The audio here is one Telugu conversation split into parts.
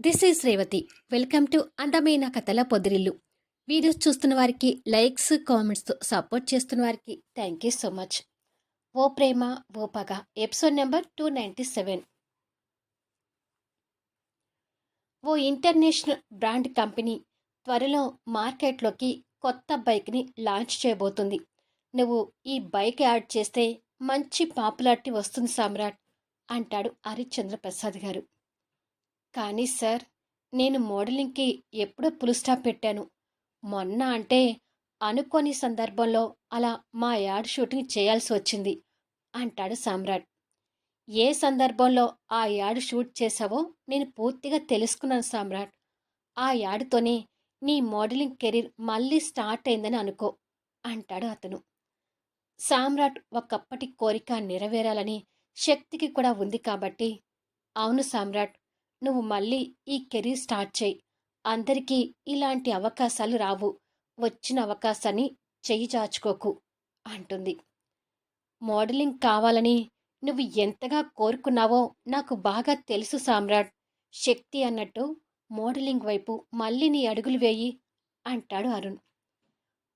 This is Revathi welcome to అందమైన కథల పొదిరిల్లు వీడియోస్ చూస్తున్న వారికి లైక్స్ కామెంట్స్తో సపోర్ట్ చేస్తున్న వారికి థ్యాంక్ యూ సో మచ్ ఓ ప్రేమ ఓ పగ episode number two ninety seven ఓ ఇంటర్నేషనల్ బ్రాండ్ కంపెనీ త్వరలో మార్కెట్లోకి కొత్త బైక్ని లాంచ్ చేయబోతుంది. నువ్వు ఈ బైక్ యాడ్ చేస్తే మంచి పాపులారిటీ వస్తుంది సామ్రాట్ అంటాడు హరిశ్చంద్ర ప్రసాద్ గారు. కానీ సార్ నేను మోడలింగ్కి ఎప్పుడో పులు స్టాప్ పెట్టాను. మొన్న అంటే అనుకోని సందర్భంలో అలా మా యాడ్ షూటింగ్ చేయాల్సి వచ్చింది అంటాడు సామ్రాట్. ఏ సందర్భంలో ఆ యాడ్ షూట్ చేశావో నేను పూర్తిగా తెలుసుకున్నాను సామ్రాట్. ఆ యాడ్తోనే నీ మోడలింగ్ కెరీర్ మళ్ళీ స్టార్ట్ అయిందని అనుకో అంటాడు అతను. సామ్రాట్ ఒకప్పటి కోరిక నెరవేరాలని శక్తికి కూడా ఉంది కాబట్టి అవును సామ్రాట్ నువ్వు మళ్ళీ ఈ కెరీర్ స్టార్ట్ చేయి. అందరికీ ఇలాంటి అవకాశాలు రావు. వచ్చిన అవకాశాన్ని చెయ్యి చాచుకోకు అంటుంది. మోడలింగ్ కావాలని నువ్వు ఎంతగా కోరుకున్నావో నాకు బాగా తెలుసు సామ్రాట్. శక్తి అన్నట్టు మోడలింగ్ వైపు మళ్ళీ నీ అడుగులు వేయి అంటాడు అరుణ్.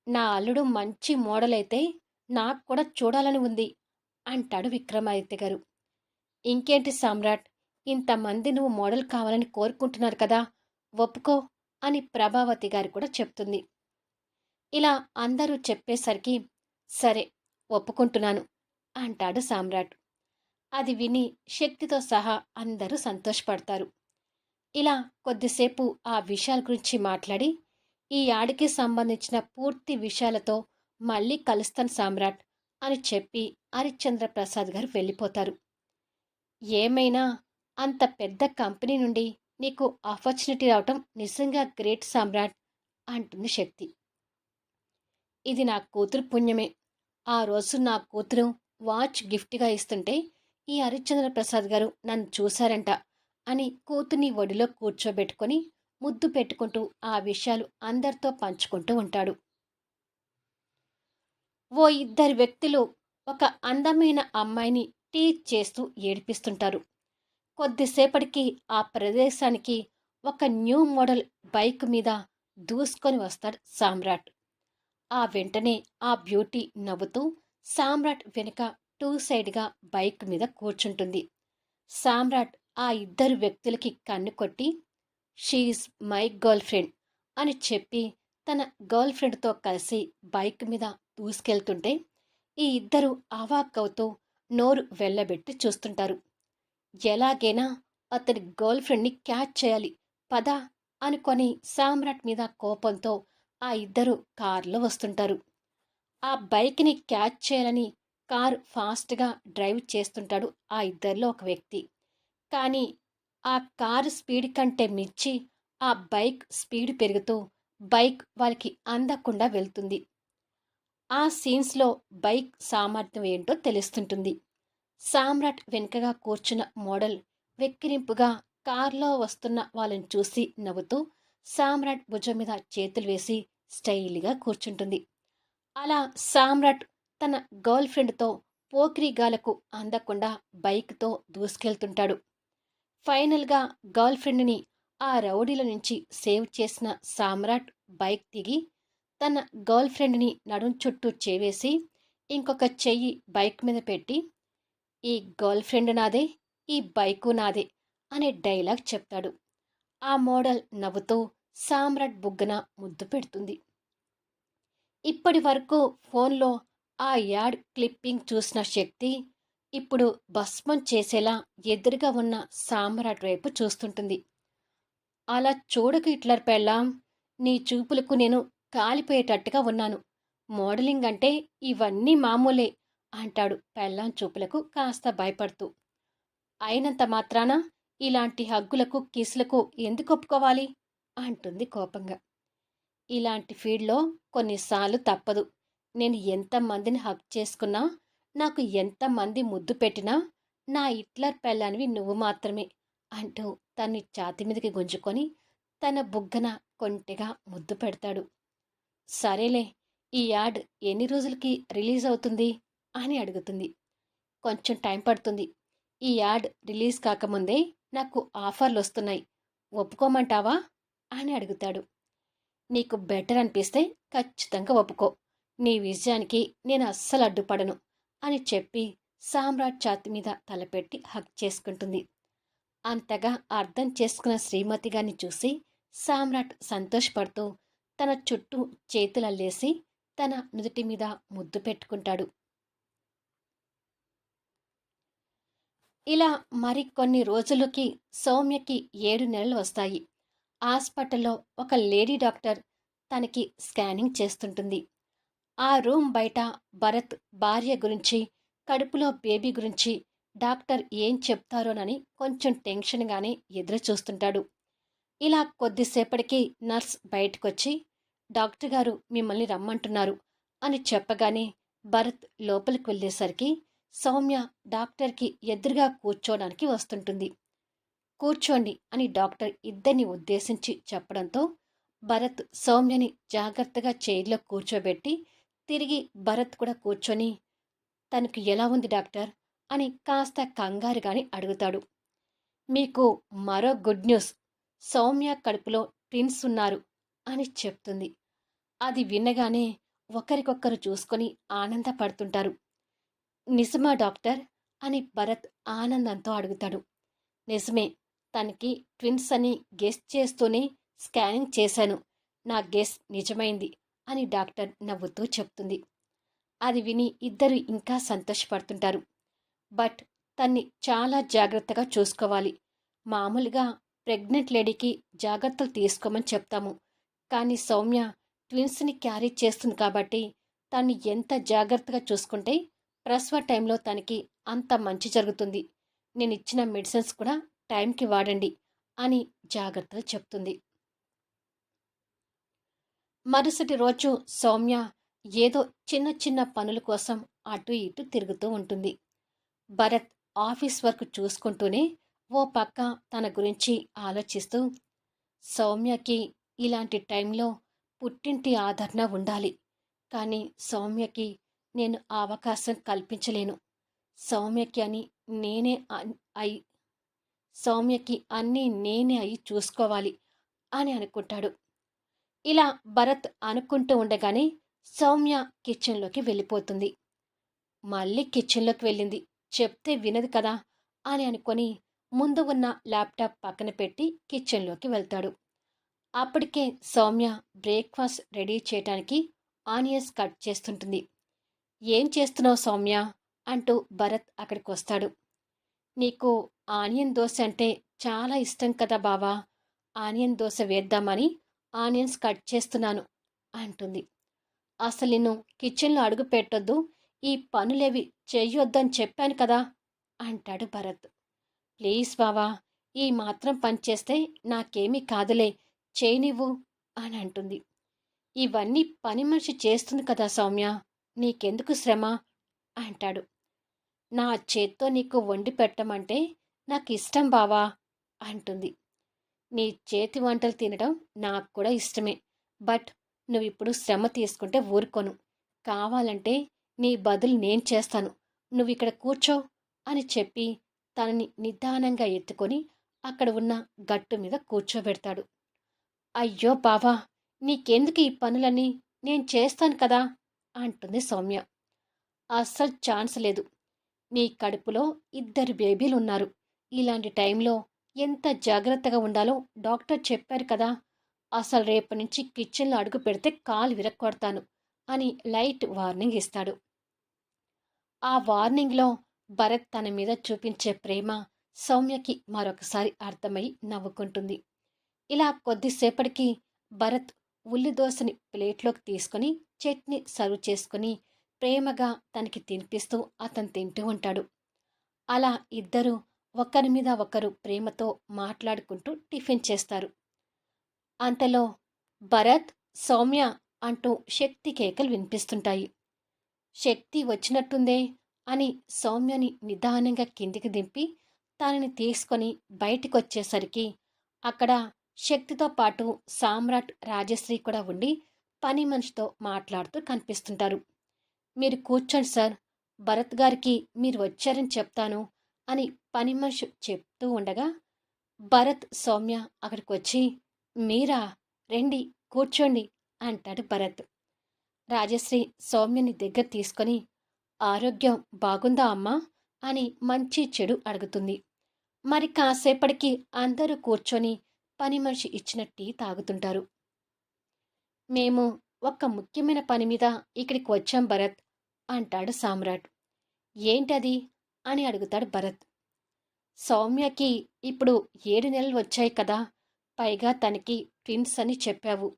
నా అల్లుడు మంచి మోడల్ అయితే నాకు కూడా చూడాలని ఉంది అంటాడు విక్రమాదిత్య గారు. ఇంకేంటి సామ్రాట్? ఇంతమంది నువ్వు మోడల్ కావాలని కోరుకుంటున్నారు కదా ఒప్పుకో అని ప్రభావతి గారు కూడా చెప్తుంది. ఇలా అందరూ చెప్పేసరికి సరే ఒప్పుకుంటున్నాను అంటాడు సామ్రాట్. అది విని శక్తితో సహా అందరూ సంతోషపడతారు. ఇలా కొద్దిసేపు ఆ విషయాల గురించి మాట్లాడి ఈ ఆడికి సంబంధించిన పూర్తి విషయాలతో మళ్ళీ కలుస్తాను సామ్రాట్ అని చెప్పి హరిశ్చంద్ర ప్రసాద్ గారు వెళ్ళిపోతారు. ఏమైనా అంత పెద్ద కంపెనీ నుండి నీకు ఆపర్చునిటీ రావటం నిజంగా గ్రేట్ సామ్రాట్ అంటుంది శక్తి. ఇది నా కూతురు పుణ్యమే. ఆ రోజు నా కూతురు వాచ్ గిఫ్ట్గా ఇస్తుంటే ఈ హరిశ్చంద్ర ప్రసాద్ గారు నన్ను చూశారంట అని కూతుర్ని ఒడిలో కూర్చోబెట్టుకొని ముద్దు పెట్టుకుంటూ ఆ విషయాలు అందరితో పంచుకుంటూ ఉంటాడు. ఓ ఇద్దరు వ్యక్తులు ఒక అందమైన అమ్మాయిని టీచ్ చేస్తూ ఏడిపిస్తుంటారు. కొద్దిసేపటికి ఆ ప్రదేశానికి ఒక న్యూ మోడల్ బైక్ మీద దూసుకొని వస్తాడు సామ్రాట్. ఆ వెంటనే ఆ బ్యూటీ నవ్వుతూ సామ్రాట్ వెనుక టూ సైడ్గా బైక్ మీద కూర్చుంటుంది. సామ్రాట్ ఆ ఇద్దరు వ్యక్తులకి కన్ను కొట్టి షీఈస్ మై గర్ల్ ఫ్రెండ్ అని చెప్పి తన గర్ల్ ఫ్రెండ్తో కలిసి బైక్ మీద దూసుకెళ్తుంటే ఈ ఇద్దరు అవాక్కవుతూ నోరు వెళ్ళబెట్టి చూస్తుంటారు. ఎలాగైనా అతని గర్ల్ ఫ్రెండ్ని క్యాచ్ చేయాలి పద అనుకొని సామ్రాట్ మీద కోపంతో ఆ ఇద్దరు కారులో వస్తుంటారు. ఆ బైక్ని క్యాచ్ చేయాలని కారు ఫాస్ట్గా డ్రైవ్ చేస్తుంటాడు ఆ ఇద్దరిలో ఒక వ్యక్తి. కానీ ఆ కారు స్పీడ్ కంటే మించి ఆ బైక్ స్పీడ్ పెరుగుతూ బైక్ వాళ్ళకి అందకుండా వెళ్తుంది. ఆ సీన్స్లో బైక్ సామర్థ్యం ఏంటో తెలుస్తుంటుంది. సామ్రాట్ వెనుకగా కూర్చున్న మోడల్ వెక్కిరింపుగా కార్లో వస్తున్న వాళ్ళని చూసి నవ్వుతూ సామ్రాట్ భుజం మీద చేతులు వేసి స్టైల్గా కూర్చుంటుంది. అలా సామ్రాట్ తన గర్ల్ ఫ్రెండ్తో పోకిరిగాలకు అందకుండా బైక్తో దూసుకెళ్తుంటాడు. ఫైనల్గా గర్ల్ ఫ్రెండ్ని ఆ రౌడీల నుంచి సేవ్ చేసిన సామ్రాట్ బైక్ దిగి తన గర్ల్ ఫ్రెండ్ని నడుం చుట్టూ చేవేసి ఇంకొక చెయ్యి బైక్ మీద పెట్టి ఈ గర్ల్ ఫ్రెండ్ నాదే ఈ బైకు నాదే అనే డైలాగ్ చెప్తాడు. ఆ మోడల్ నవ్వుతూ సామ్రాట్ బుగ్గన ముద్దు పెడుతుంది. ఇప్పటి వరకు ఫోన్లో ఆ యాడ్ క్లిప్పింగ్ చూసిన శక్తి ఇప్పుడు భస్మం చేసేలా ఎదురుగా ఉన్న సామ్రాట్ వైపు చూస్తుంటుంది. అలా చూడకు ఇట్లర్ పెళ్ళాం నీ చూపులకు నేను కాలిపోయేటట్టుగా ఉన్నాను. మోడలింగ్ అంటే ఇవన్నీ మామూలే అంటాడు పెళ్ళాం చూపులకు కాస్త భయపడుతూ. అయినంత మాత్రాన ఇలాంటి హగ్గులకు కిసులకు ఎందుకు ఒప్పుకోవాలి? అంటుంది కోపంగా. ఇలాంటి ఫీల్డ్లో కొన్నిసార్లు తప్పదు. నేను ఎంతమందిని హక్ చేసుకున్నా నాకు ఎంతమంది ముద్దు పెట్టినా నా హిట్లర్ పెళ్ళానివి నువ్వు మాత్రమే అంటూ తన్ని ఛాతి మీదకి గుంజుకొని తన బుగ్గన కొంటెగా ముద్దు పెడతాడు. సరేలే ఈ యాడ్ ఎన్ని రోజులకి రిలీజ్ అవుతుంది? అని అడుగుతుంది. కొంచెం టైం పడుతుంది. ఈ యాడ్ రిలీజ్ కాకముందే నాకు ఆఫర్లు వస్తున్నాయి ఒప్పుకోమంటావా? అని అడుగుతాడు. నీకు బెటర్ అనిపిస్తే ఖచ్చితంగా ఒప్పుకో. నీ విజయానికి నేను అస్సలు అడ్డుపడను అని చెప్పి సామ్రాట్ ఛాతి మీద తలపెట్టి హక్ చేసుకుంటుంది. అంతగా అర్థం చేసుకున్న శ్రీమతి గారిని చూసి సామ్రాట్ సంతోషపడుతూ తన చుట్టూ చేతులల్లేసి తన నుదుటి మీద ముద్దు పెట్టుకుంటాడు. ఇలా మరికొన్ని రోజులకి సౌమ్యకి ఏడు నెలలు వస్తాయి. హాస్పిటల్లో ఒక లేడీ డాక్టర్ తనకి స్కానింగ్ చేస్తుంటుంది. ఆ రూమ్ బయట భరత్ భార్య గురించి కడుపులో బేబీ గురించి డాక్టర్ ఏం చెప్తారోనని కొంచెం టెన్షన్గానే ఎదురు చూస్తుంటాడు ఇలా కొద్దిసేపటికి నర్స్ బయటకొచ్చి డాక్టర్ గారు మిమ్మల్ని రమ్మంటున్నారు అని చెప్పగానే భరత్ లోపలికి వెళ్ళేసరికి సౌమ్య డాక్టర్కి ఎదురుగా కూర్చోడానికి వస్తుంటుంది. కూర్చోండి అని డాక్టర్ ఇద్దరిని ఉద్దేశించి చెప్పడంతో భరత్ సౌమ్యని జాగ్రత్తగా చైర్లో కూర్చోబెట్టి తిరిగి భరత్ కూడా కూర్చొని తనకు ఎలా ఉంది డాక్టర్? అని కాస్త కంగారుగాని అడుగుతాడు. మీకు మరో గుడ్ న్యూస్. సౌమ్య కడుపులో ట్విన్స్ ఉన్నారు అని చెప్తుంది. అది వినగానే ఒకరికొకరు చూసుకొని ఆనందపడుతుంటారు. నిజమా డాక్టర్? అని భరత్ ఆనందంతో అడుగుతాడు. నిజమే తనకి ట్విన్స్ అని గెస్ చేస్తూనే స్కానింగ్ చేశాను. నా గెస్ నిజమైంది అని డాక్టర్ నవ్వుతూ చెప్తుంది. అది విని ఇద్దరు ఇంకా సంతోషపడుతుంటారు. బట్ తన్ని చాలా జాగ్రత్తగా చూసుకోవాలి. మామూలుగా ప్రెగ్నెంట్ లేడీకి జాగ్రత్తలు తీసుకోమని చెప్తాము. కానీ సౌమ్య ట్విన్స్ని క్యారీ చేస్తుంది కాబట్టి తన్ని ఎంత జాగ్రత్తగా చూసుకుంటే ప్రసవ టైంలో తనకి అంత మంచి జరుగుతుంది. నేను ఇచ్చిన మెడిసిన్స్ కూడా టైంకి వాడండి అని జాగ్రత్తలు చెప్తుంది. మరుసటి రోజు సౌమ్య ఏదో చిన్న చిన్న పనుల కోసం అటు ఇటు తిరుగుతూ ఉంటుంది. భరత్ ఆఫీస్ వర్క్ చూసుకుంటూనే ఓ పక్క తన గురించి ఆలోచిస్తూ సౌమ్యకి ఇలాంటి టైంలో పుట్టింటి ఆదరణ ఉండాలి. కానీ సౌమ్యకి నేను ఆ అవకాశం కల్పించలేను. సౌమ్యకి అని నేనే అయి సౌమ్యకి అన్నీ నేనే అయి చూసుకోవాలి అని అనుకుంటాడు. ఇలా భరత్ అనుకుంటూ ఉండగానే సౌమ్య కిచెన్లోకి వెళ్ళిపోతుంది. మళ్ళీ కిచెన్లోకి వెళ్ళింది. చెప్తే వినదు కదా అని అనుకొని ముందు ఉన్న ల్యాప్టాప్ పక్కన పెట్టి కిచెన్లోకి వెళ్తాడు. అప్పటికే సౌమ్య బ్రేక్ఫాస్ట్ రెడీ చేయడానికి ఆనియన్స్ కట్ చేస్తుంటుంది. ఏం చేస్తున్నావు సౌమ్య? అంటూ భరత్ అక్కడికి వస్తాడు నీకు ఆనియన్ దోశ అంటే చాలా ఇష్టం కదా బావా ఆనియన్ దోశ వేద్దామని ఆనియన్స్ కట్ చేస్తున్నాను అంటుంది. అసలు నిన్ను కిచెన్లో అడుగు పెట్టొద్దు ఈ పనులేవి చెయ్యొద్దని చెప్పాను కదా అంటాడు భరత్. ప్లీజ్ బావా ఈ మాత్రం పని చేస్తే నాకేమీ కాదులే చేయనివ్వు అని అంటుంది. ఇవన్నీ పని మనిషి చేస్తుంది కదా సౌమ్య నీకెందుకు శ్రమ? అంటాడు. నా చేత్తో నీకు వండి పెట్టమంటే నాకు ఇష్టం బావా? అంటుంది. నీ చేతి వంటలు తినడం నాకు కూడా ఇష్టమే. బట్ నువ్వు ఇప్పుడు శ్రమ తీసుకుంటే ఊరుకోను. కావాలంటే నీ బదులు నేను చేస్తాను. నువ్వు ఇక్కడ కూర్చో అని చెప్పి తనని నిదానంగా ఎత్తుకొని అక్కడ ఉన్న గట్టు మీద కూర్చోబెడతాడు. అయ్యో బావా నీకెందుకు ఈ పనులన్నీ? నేను చేస్తాను కదా? అంటుంది సౌమ్య. అస్సలు ఛాన్స్ లేదు. నీ కడుపులో ఇద్దరు బేబీలు ఉన్నారు. ఇలాంటి టైంలో ఎంత జాగ్రత్తగా ఉండాలో డాక్టర్ చెప్పారు కదా. అసలు రేపటి నుంచి కిచెన్లో అడుగు పెడితే కాలు విరక్కొడతాను అని లైట్ వార్నింగ్ ఇస్తాడు. ఆ వార్నింగ్లో భరత్ తన మీద చూపించే ప్రేమ సౌమ్యకి మరొకసారి అర్థమై నవ్వుకుంటుంది. ఇలా కొద్దిసేపటికి భరత్ ఉల్లి దోశని ప్లేట్లోకి తీసుకుని చట్నీ సర్వ్ చేసుకుని ప్రేమగా తనకి తినిపిస్తూ అతను తింటూ ఉంటాడు. అలా ఇద్దరు ఒకరి మీద ఒకరు ప్రేమతో మాట్లాడుకుంటూ టిఫిన్ చేస్తారు. అంతలో భరత్ సౌమ్య అంటూ శక్తి కేకలు వినిపిస్తుంటాయి. శక్తి వచ్చినట్టుందే అని సౌమ్యని నిదానంగా కిందికి దింపి తనని తీసుకొని బయటికొచ్చేసరికి అక్కడ శక్తితో పాటు సామ్రాట్ రాజశ్రీ కూడా ఉండి పని మనిషితో మాట్లాడుతూ కనిపిస్తుంటారు. మీరు కూర్చోండి సార్ భరత్ గారికి మీరు వచ్చారని చెప్తాను అని పని మనిషి చెప్తూ ఉండగా భరత్ సౌమ్య అక్కడికి వచ్చి మీరా రండి కూర్చోండి అంటాడు భరత్. రాజశ్రీ సౌమ్యని దగ్గర తీసుకొని ఆరోగ్యం బాగుందా అమ్మా అని మంచి చెడు అడుగుతుంది. మరి కాసేపటికి అందరూ కూర్చొని పని మనిషి ఇచ్చిన టీ తాగుతుంటారు. మేము ఒక్క ముఖ్యమైన పని మీద ఇక్కడికి వచ్చాం భరత్ అంటాడు సామ్రాట్. ఏంటది? అని అడుగుతాడు భరత్. సౌమ్యకి ఇప్పుడు ఏడు నెలలు వచ్చాయి కదా పైగా తనకి ట్విన్స్ అని చెప్పావు.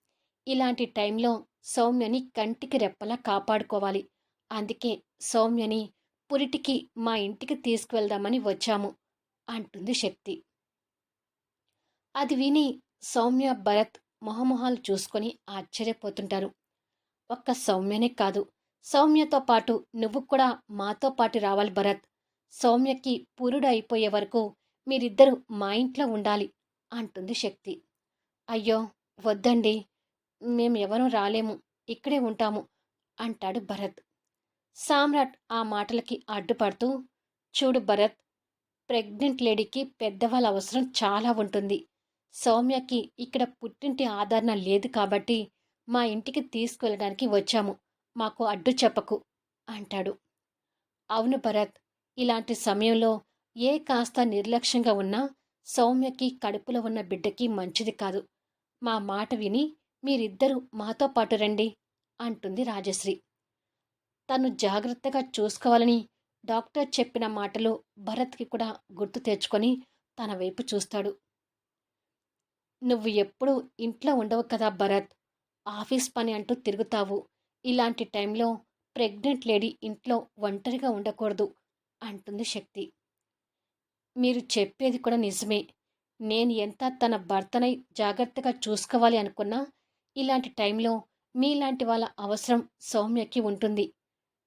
ఇలాంటి టైంలో సౌమ్యని కంటికి రెప్పలా కాపాడుకోవాలి. అందుకే సౌమ్యని పురిటికి మా ఇంటికి తీసుకువెళ్దామని వచ్చాము అంటుంది శక్తి. అది విని సౌమ్య భరత్ మొహమొహాలు చూసుకొని ఆశ్చర్యపోతుంటారు. ఒక్క సౌమ్యనే కాదు సౌమ్యతో పాటు నువ్వు కూడా మాతో పాటు రావాలి భరత్. సౌమ్యకి పురుడు అయిపోయే వరకు మీరిద్దరూ మా ఇంట్లో ఉండాలి అంటుంది శక్తి. అయ్యో వద్దండి మేమెవరూ రాలేము ఇక్కడే ఉంటాము అంటాడు భరత్. సామ్రాట్ ఆ మాటలకి అడ్డుపడుతూ చూడు భరత్ ప్రెగ్నెంట్ లేడీకి పెద్దవాళ్ళ అవసరం చాలా ఉంటుంది. సౌమ్యకి ఇక్కడ పుట్టింటి ఆదరణ లేదు కాబట్టి మా ఇంటికి తీసుకెళ్ళడానికి వచ్చాము. మాకు అడ్డు చెప్పకు అంటాడు. అవును భరత్ ఇలాంటి సమయంలో ఏ కాస్త నిర్లక్ష్యంగా ఉన్నా సౌమ్యకి కడుపులో ఉన్న బిడ్డకి మంచిది కాదు. మా మాట విని మీరిద్దరూ మాతో పాటు రండి అంటుంది రాజశ్రీ. తను జాగ్రత్తగా చూసుకోవాలని డాక్టర్ చెప్పిన మాటలు భరత్కి కూడా గుర్తు తెచ్చుకొని తన వైపు చూస్తాడు. నువ్వు ఎప్పుడు ఇంట్లో ఉండవు కదా భరత్. ఆఫీస్ పని అంటూ తిరుగుతావు. ఇలాంటి టైంలో ప్రెగ్నెంట్ లేడీ ఇంట్లో ఒంటరిగా ఉండకూడదు అంటుంది శక్తి. మీరు చెప్పేది కూడా నిజమే. నేను ఎంత తన భర్తనై జాగ్రత్తగా చూసుకోవాలి అనుకున్నా ఇలాంటి టైంలో మీలాంటి వాళ్ళ అవసరం సౌమ్యకి ఉంటుంది.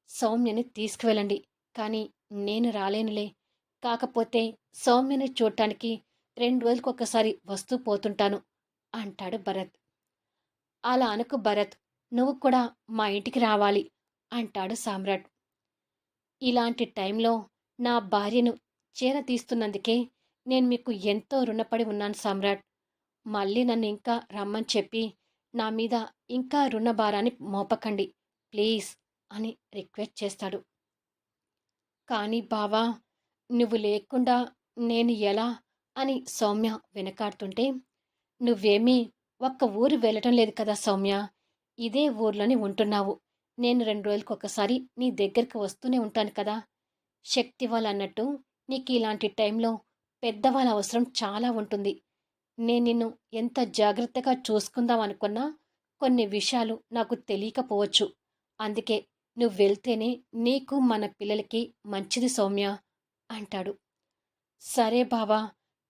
సౌమ్యని తీసుకువెళ్ళండి. కానీ నేను రాలేనులే. కాకపోతే సౌమ్యని చూడటానికి రెండు రోజులకు ఒకసారి వస్తూ పోతుంటాను అంటాడు భరత్. అలా అనుకు భరత్ నువ్వు కూడా మా ఇంటికి రావాలి అంటాడు సామ్రాట్. ఇలాంటి టైంలో నా భార్యను చీర తీస్తున్నందుకే నేను మీకు ఎంతో రుణపడి ఉన్నాను సామ్రాట్. మళ్ళీ నన్ను ఇంకా రమ్మని చెప్పి నా మీద ఇంకా రుణభారాన్ని మోపకండి ప్లీజ్ అని రిక్వెస్ట్ చేస్తాడు. కానీ బావా నువ్వు లేకుండా నేను ఎలా అని సౌమ్య వెనకాడుతుంటే నువ్వేమీ ఒక్క ఊరు వెళ్ళటం లేదు కదా సౌమ్య. ఇదే ఊర్లోనే ఉంటున్నావు. నేను రెండు రోజులకు ఒకసారి నీ దగ్గరికి వస్తూనే ఉంటాను కదా. శక్తి వాళ్ళన్నట్టు నీకు ఇలాంటి టైంలో పెద్దవాళ్ళ అవసరం చాలా ఉంటుంది. నేను నిన్ను ఎంత జాగ్రత్తగా చూసుకుందాం అనుకున్నా కొన్ని విషయాలు నాకు తెలియకపోవచ్చు. అందుకే నువ్వు వెళ్తేనే నీకు మన పిల్లలకి మంచిది సౌమ్య అంటాడు. సరే బావా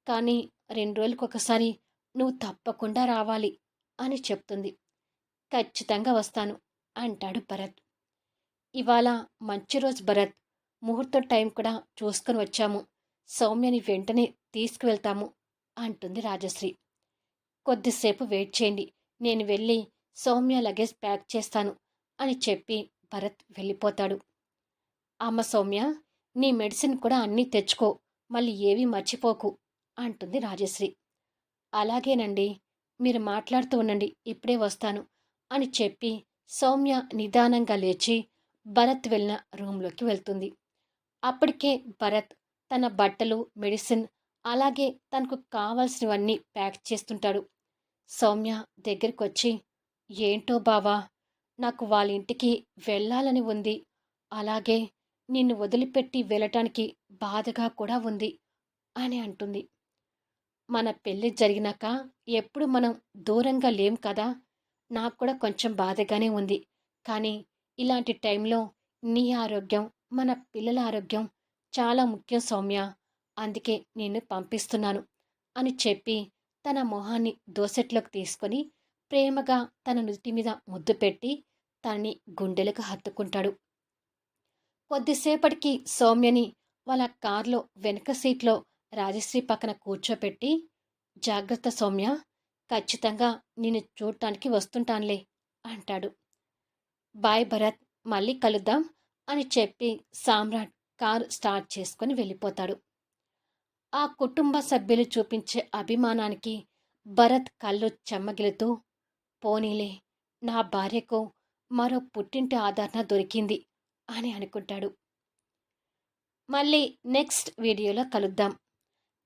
కానీ రెండు రోజులకు ఒకసారి నువ్వు తప్పకుండా రావాలి అని చెప్తుంది. ఖచ్చితంగా వస్తాను అంటాడు భరత్. ఇవాళ మంచి రోజు భరత్. ముహూర్తం టైం కూడా చూసుకొని వచ్చాము. సౌమ్యని వెంటనే తీసుకువెళ్తాము అంటుంది రాజశ్రీ. కొద్దిసేపు వెయిట్ చేయండి. నేను వెళ్ళి సౌమ్య లగేజ్ ప్యాక్ చేస్తాను అని చెప్పి భరత్ వెళ్ళిపోతాడు. అమ్మ సౌమ్య నీ మెడిసిన్ కూడా అన్నీ తెచ్చుకో. మళ్ళీ ఏవీ మర్చిపోకు. అంటుంది రాజశ్రీ. అలాగేనండి మీరు మాట్లాడుతూ ఉండండి ఇప్పుడే వస్తాను అని చెప్పి సౌమ్య నిదానంగా లేచి భరత్ వెళ్ళిన రూమ్లోకి వెళ్తుంది. అప్పటికే భరత్ తన బట్టలు మెడిసిన్ అలాగే తనకు కావాల్సినవన్నీ ప్యాక్ చేస్తుంటాడు. సౌమ్య దగ్గరికి వచ్చి ఏంటో బావా నాకు వాళ్ళ ఇంటికి వెళ్ళాలని ఉంది. అలాగే నిన్ను వదిలిపెట్టి వెళ్ళటానికి బాధగా కూడా ఉంది అని అంటుంది. మన పెళ్ళి జరిగినాక ఎప్పుడు మనం దూరంగా లేం కదా నాకు కూడా కొంచెం బాధగానే ఉంది. కానీ ఇలాంటి టైంలో నీ ఆరోగ్యం మన పిల్లల ఆరోగ్యం చాలా ముఖ్యం సౌమ్య. అందుకే నేను పంపిస్తున్నాను అని చెప్పి తన మొహాన్ని దోసెట్లోకి తీసుకొని ప్రేమగా తన నుటి మీద ముద్దు పెట్టి తనని గుండెలకు హత్తుకుంటాడు. కొద్దిసేపటికి సౌమ్యని వాళ్ళ కారులో వెనక సీట్లో రాజశ్రీ పక్కన కూర్చోపెట్టి జాగ్రత్త సౌమ్య ఖచ్చితంగా నేను చూడటానికి వస్తుంటానులే అంటాడు. బాయ్ భరత్ మళ్ళీ కలుద్దాం అని చెప్పి సామ్రాట్ కారు స్టార్ట్ చేసుకుని వెళ్ళిపోతాడు. ఆ కుటుంబ సభ్యులు చూపించే అభిమానానికి భరత్ కళ్ళు చెమ్మగిలుతూ పోనీలే నా భార్యకు మరో పుట్టింటి ఆదరణ దొరికింది అని అనుకుంటాడు. మళ్ళీ నెక్స్ట్ వీడియోలో కలుద్దాం.